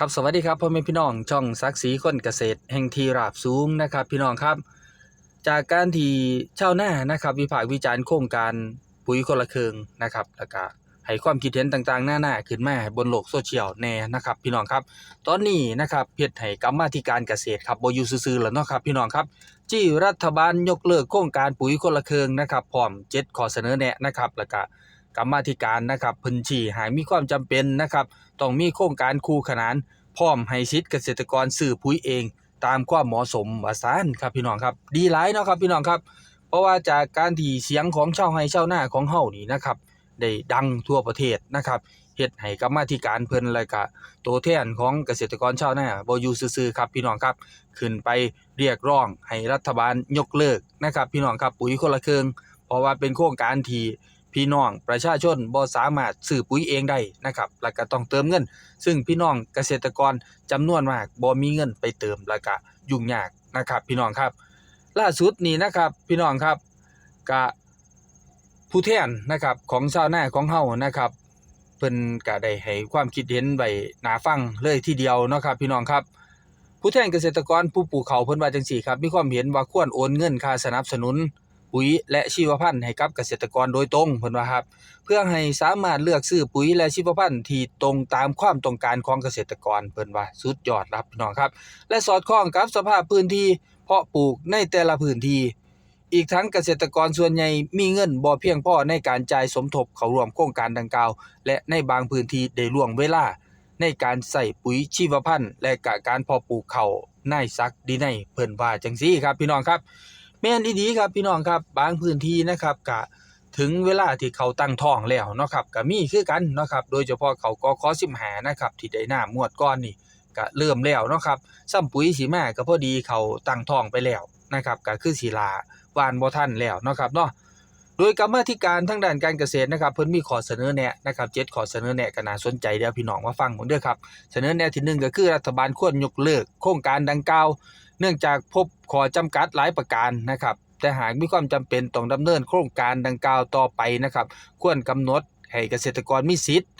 ครับสวัสดีครับพ่อแม่พี่น้องช่องซักสีคนเกษตร แห่งทีราบสูงนะครับ พี่น้องครับ จากการที่ชาวนานะครับ วิพากษ์วิจารณ์โครงการปุ๋ยคนละเคืองนะครับแล้วก็ให้ความคิดเห็นต่างๆ หน้าๆขึ้นมาบนโลกโซเชียลแน่นะครับ พี่น้องครับ ตอนนี้นะครับเฮ็ดให้กรรมาธิการเกษตรครับบอยูซื่อๆแล้วเนาะครับ พี่น้องครับที่รัฐบาลยกเลิกโครงการปุ๋ยคนละเคืองนะครับพร้อม7ข้อเสนอแนะนะครับแล้วก็ กรรมาธิการนะครับพิ่นชี้ให้มีความจำเป็นนะครับ ต้องมีโครงการคู่ขนาน พร้อมให้สิทธิ์เกษตรกรซื้อปุ๋ยเอง ตามความเหมาะสมว่าซานครับพี่น้องครับ ดีหลายเนาะครับพี่น้องครับ เพราะว่าจากการที่เสียงของชาวไร่ชาวนาของเฮานี่นะครับได้ดังทั่วประเทศนะครับเฮ็ดให้กรรมาธิการเพิ่นแล้วก็ตัวแทนของเกษตรกรชาวนาบ่อยู่ซื่อๆครับพี่น้องครับขึ้นไปเรียกร้องให้รัฐบาลยกเลิกนะครับ พี่น้องครับปุ๋ยคนละเครื่องเพราะว่าเป็นโครงการที่ พี่น้องประชาชนบ่สามารถซื้อปุ๋ยเองได้นะครับแล้วก็ต้องเติมเงิน ซึ่งพี่น้องเกษตรกรจำนวนมากบ่มีเงินไปเติมแล้วก็ยุ่งยากนะครับ พี่น้องครับ ล่าสุดนี้นะครับพี่น้องครับก็ผู้แทนนะครับของชาวนาของเฮานะครับเพิ่นก็ได้ให้ความคิดเห็นไว้น่าฟังเลยทีเดียวเนาะครับ พี่น้องครับ ผู้แทนเกษตรกรผู้ปลูกเขาเพิ่นว่าจังซี่ครับมีความเห็นว่าควรโอนเงินค่าสนับสนุน ปุ๋ยและชีวพันธุ์ให้กับเกษตรกรโดยตรงเพิ่นว่าครับ เพื่อให้สามารถเลือกซื้อปุ๋ยและชีวพันธุ์ที่ตรงตามความต้องการของเกษตรกรเพิ่นว่าสุดยอดครับพี่น้องครับ และสอดคล้องกับสภาพพื้นที่เพาะปลูกในแต่ละพื้นที่อีกทั้งเกษตรกรส่วนใหญ่มีเงินบ่เพียงพอในการจ่ายสมทบเข้าร่วมโครงการดังกล่าว และในบางพื้นที่ได้ล่วงเวลา ในการใส่ปุ๋ยชีวพันธุ์ และกการเพาะปลูกเขาวในซักดีในเพิ่นว่าจังซี่ครับพี่น้องครับ แม่นอีดีครับพี่น้องครับบางพื้นที่นะครับกะถึงเวลาที่เขาตั้งท้องแล้วเนาะครับก็มีคือกันเนาะครับโดยเฉพาะเขากขอ15นะครับที่ได้น้ำงวดก้อนนี่ก็เริ่มแล้วเนาะครับซ้ำปุ๋ยสิมาก็พอดีเขาตั้งท้องไปแล้วนะครับก็คือสิลาวานบ่ทันแล้วเนาะครับเนาะโดยกรรมธิการทางด้านการเกษตรนะครับเพิ่นมีข้อเสนอแนะนะครับ7ข้อเสนอแนะก็น่าสนใจเดี๋ยวพี่น้องมาฟังผมด้อครับเสนอแนะที่หนึ่งก็คือรัฐบาลควรยกเลิกโครงการดังกล่าว เนื่องจากพบข้อจำกัดหลายประการนะครับ แต่หากมีความจำเป็นต้องดำเนินโครงการดังกล่าวต่อไปนะครับ ควรกำหนดให้เกษตรกรมีสิทธิ์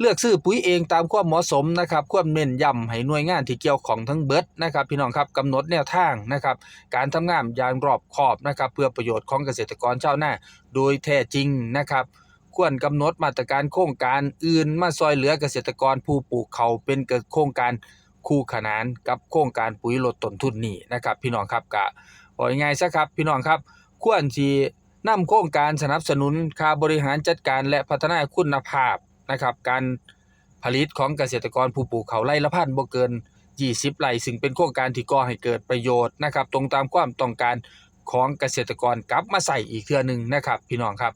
เลือกซื้อปุ๋ยเองตามความเหมาะสมนะครับควรเน้นย้ำให้หน่วยงานที่เกี่ยวของทั้งเบิดนะครับ พี่น้องครับกำหนดแนวทางนะครับ การทำงานอย่างรอบคอบนะครับ เพื่อประโยชน์ของเกษตรกรชาวนาโดยแท้จริงนะครับ ควรกำหนดมาตรการโครงการอื่นมาซอยเหลือเกษตรกรผู้ปลูกเขาเป็นเกิดโครงการ คู่ขนานกับโครงการปุ๋ยลดต้นทุนนี่นะครับ พี่น้องครับกะบอกยังไงซะครับ พี่น้องครับควรที่นำโครงการสนับสนุนค่าบริหารจัดการและพัฒนาคุณภาพนะครับ การผลิตของเกษตรกรผู้ปลูกเขาไร่ละพันบ่เกิน 20 ไร่ซึ่งเป็นโครงการที่ก่อให้เกิดประโยชน์นะครับ ตรงตามความต้องการของเกษตรกรกลับมาใส่อีกเทื่อหนึงนะครับ พี่น้องครับ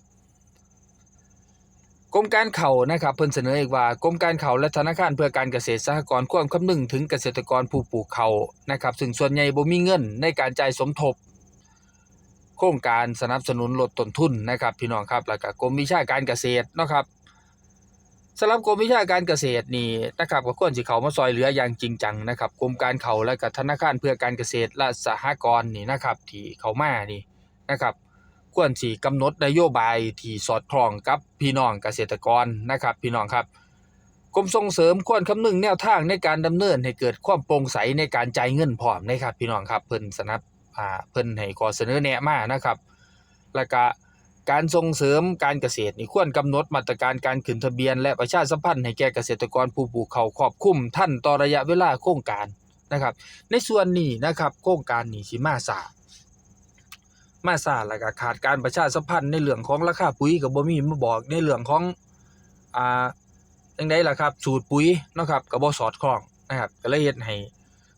กรมการเขานะครับเพิ่นเสนออีกว่ากรมการเขาและธนาคารเพื่อการเกษตรสหกรณ์ควรคำนึงถึงเกษตรกรผู้ปลูกเขานะครับซึ่งส่วนใหญ่บ่มีเงินในการจ่ายสมทบ โครงการสนับสนุนลดต้นทุนนะครับพี่น้องครับแล้วก็กรมวิชาการเกษตรเนาะครับสำหรับกรมวิชาการเกษตรนี่นะครับก็ควรสิเข้ามาซอยเหลืออย่างจริงจังนะครับกรมการเขาและก็ธนาคารเพื่อการเกษตรและสหกรณ์นี่นะครับที่เขามานี่นะครับ ควรสิกำหนดนโยบายที่สอดคล้องกับพี่น้องเกษตรกรนะครับ พี่น้องครับกรมส่งเสริมควรคำนึงแนวทางในการดำเนินให้เกิดความโปร่งใสในการจ่ายเงินพร้อมนะครับ พี่น้องครับเพิ่นสนับอ่าเพิ่นให้ข้อเสนอแนะมานะครับ แล้วก็การส่งเสริมการเกษตรนี่ควรกำหนดมาตรการการขึ้นทะเบียน และประชาสัมพันธ์ให้แก่เกษตรกรผู้ปลูกเขาวครอบคลุมท่านต่อระยะเวลาโครงการนะครับ ในส่วนนี้นะครับโครงการนี้สิมาสา มาซาแล้วก็ขาดการประชาสัมพันธ์ในเรื่องของราคาปุ๋ยก็บ่มีมาบอกในเรื่องของอ่าจังไดล่ะครับสูตรปุ๋ยเนาะครับก็บ่สอดคล้องนะครับก็เลยเฮ็ดให้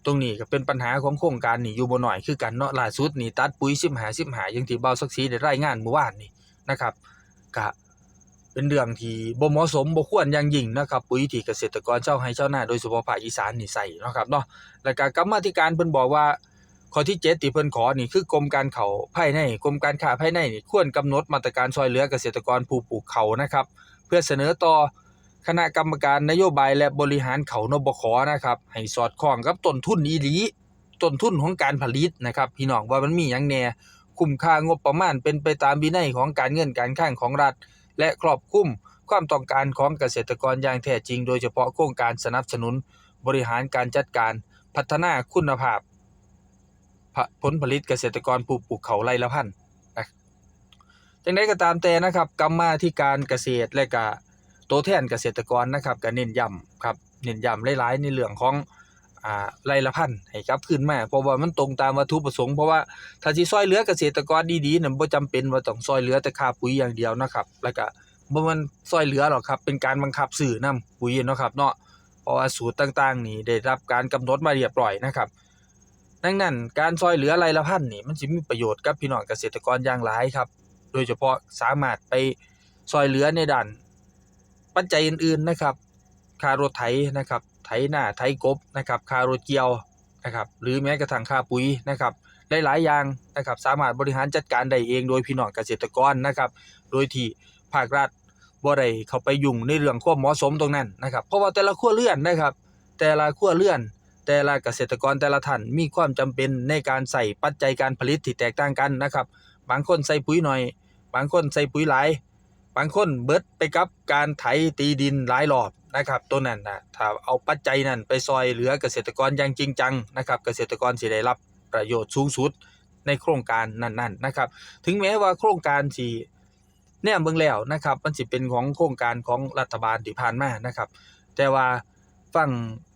ตรงนี้ก็เป็นปัญหาของโครงการนี้อยู่บ่น้อยคือกันเนาะล่าสุดนี่ตัดปุ๋ย15 15อย่างที่เบาสักสีได้รายงานเมื่อวานนี่นะครับก็เป็นเรื่องที่บ่เหมาะสมบ่ควรอย่างยิ่งนะครับปุ๋ยที่เกษตรกรชาวไร่ชาวนาโดยเฉพาะภาคอีสานนี่ใส่เนาะครับเนาะแล้วก็กรรมธิการเพิ่นบอกว่า ข้อที่7ที่เพิ่นขอนี่คือกรมการเขาภายในกรมการค้าภายในนี่ควรกำหนดมาตรการช่วยเหลือเกษตรกรผู้ปลูกเขานะครับ เพื่อเสนอต่อคณะกรรมการนโยบายและบริหารเขานบขนะครับ ให้สอดคล้องกับต้นทุนอีหลีต้นทุนของการผลิตนะครับ พี่น้องว่ามันมีหยังแน่คุ้มค่างบประมาณเป็นไปตามวินัยของการเงินการคลังของรัฐ และครอบคลุมความต้องการของเกษตรกรอย่างแท้จริง โดยเฉพาะโครงการสนับสนุนบริหารการจัดการพัฒนาคุณภาพ ผลผลิตเกษตรกรผู้ปลูกเขาวไร่ละพันนะจังไดก็ตามแต่นะครับกรรมาธิการเกษตรและก็ตัวแทนเกษตรกรนะครับก็เน้นย้ำครับเน้นย้ำหลายๆในเรื่องของอ่าไร่ละพันให้กลับคืนมาเพราะว่ามันตรงตามวัตถุประสงค์เพราะว่าถ้าสิซอยเหลือเกษตรกรดีๆน่ะบ่จำเป็นว่าต้องซอยเหลือแต่ค่าปุ๋ยอย่างเดียวนะครับ แล้วก็บ่มันซอยเหลือหรอกครับเป็นการบังคับซื้อนํปุ๋ยเนาะครับเนาะเพราะว่าสูตรต่างๆ นี่ได้รับการกำหนดมาเรียบร้อยนะครับ ดังนั้นการซอยเหลือรายละพันนี่มันสิมีประโยชน์กับพี่น้องเกษตรกรอย่างหลายครับ โดยเฉพาะสามารถไปซอยเหลือในด้านปัจจัยอื่นๆนะครับค่ารถไถนะครับไถหน้าไถกบนะครับค่ารถเกี่ยวนะครับหรือแม้กระทั่งค่าปุ๋ยนะครับหลายๆอย่างนะครับสามารถบริหารจัดการได้เองโดยพี่น้องเกษตรกรนะครับ โดยที่ภาครัฐบ่ได้เข้าไปยุ่งในเรื่องความเหมาะสมตรงนั้นนะครับ เพราะว่าแต่ละครัวเรือนนะครับ แต่ละครัวเรือน แต่ละเกษตรกรแต่ละท่านมีความจำเป็นในการใส่ปัจจัยการผลิตที่แตกต่างกันนะครับ บางคนใส่ปุ๋ยหน่อย บางคนใส่ปุ๋ยหลาย บางคนเบิดไปกับการไถตีดินหลายรอบนะครับตัวนั้นนะถ้าเอาปัจจัยนั้นไปซอยเหลือเกษตรกรอย่างจริงจังนะครับ เกษตรกรสิได้รับประโยชน์สูงสุดในโครงการนั้นๆนะครับ ถึงแม้ว่าโครงการสิแนมเบิ่งแล้วนะครับ มันสิเป็นของโครงการของรัฐบาลที่ผ่านมานะครับ แต่ว่า ฟัง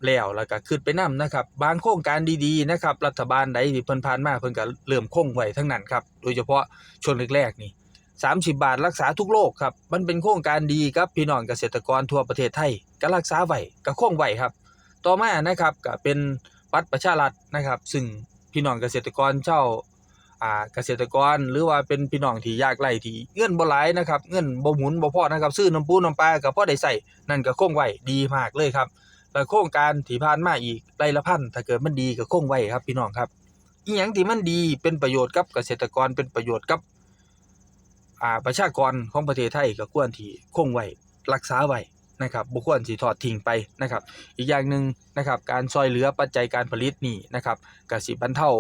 แล้วแล้วก็คิดไปนํนะครับ บางโครงการดีๆนะครับ รัฐบาลใดที่เพิ่นผ่านมาเพิ่นก็เริ่มคงไว้ทั้งนั้นครับ โดยเฉพาะช่วงแรกๆนี่30 บาทรักษาทุกโรคครับ มันเป็นโครงการดีครับพี่น้องเกษตรกรทั่วประเทศไทยก็รักษาไว้ก็คงไว้ครับ ต่อมานะครับก็เป็นบัตประชารัฐนะครับ ซึ่งพี่น้องเกษตรกรเช่าอ่าเกษตรกรหรือว่าเป็นพี่น้องที่ยากไร้ที่เงินบ่หลายนะครับ เงินบ่หมุนบ่พอนะครับ ซื้อน้ำปูน้ำปลาก็พอได้ใช้นั่นก็คงไว้ดีมากเลยครับ แล้วโครงการที่ผ่านมาอีกไร่ละพันถ้าเกิดมันดีก็คงไว้ครับ พี่น้องครับอีหยังที่มันดีเป็นประโยชน์กับเกษตรกรเป็นประโยชน์กับอ่าประชากรของประเทศไทยก็ควรที่คงไว้รักษาไว้นะครับบ่ควรสิทอดทิ้งไปนะครับ อีกอย่างหนึ่งนะครับ การซอยเหลือปัจจัยการผลิตนี่นะครับกสิบรรเทา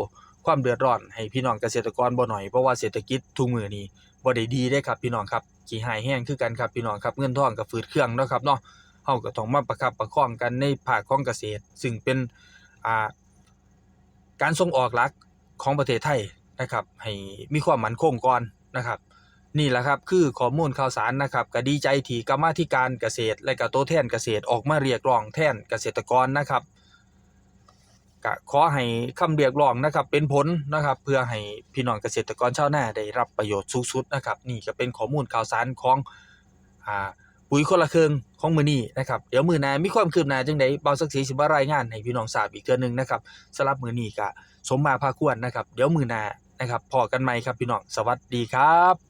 ความเดือดร้อนให้พี่น้องเกษตรกรบ่หน่อยเพราะว่าเศรษฐกิจทุกมือนี้บ่ได้ดีเด้ครับพี่น้องครับขี้หายแห้งคือกันครับพี่น้องครับเงินทองก็ฝืดเครื่องนะครับเนาะ เฮาก็ต้องมาประคับประคองกันในภาคของเกษตร ซึ่งเป็นอ่าการส่งออกหลักของประเทศไทยนะครับ ให้มีความมั่นคงก่อนนะครับ นี่แหละครับคือข้อมูลข่าวสารนะครับก็ดีใจที่กรรมาธิการเกษตร และก็ตัวแทนเกษตรออกมาเรียกร้องแทนเกษตรกรนะครับก็ขอให้คำเรียกร้องนะครับเป็นผลนะครับเพื่อให้พี่น้องเกษตรกรชาวนาได้รับประโยชน์สูงสุดนะครับ นี่ก็เป็นข้อมูลข่าวสารของอ่า ปุ๋ยคนละเครื่องของมือนี้นะครับเดี๋ยวมือหน้ามีความคืบหน้าจังได๋เบาสักสีสิมารายงานให้พี่น้องทราบอีกเทื่อหนึงนะครับสำหรับมือนี้ก็สมมาพาควรนะครับ เดี๋ยวมือหน้านะครับพอกันใหม่ครับพี่น้องสวัสดีครับ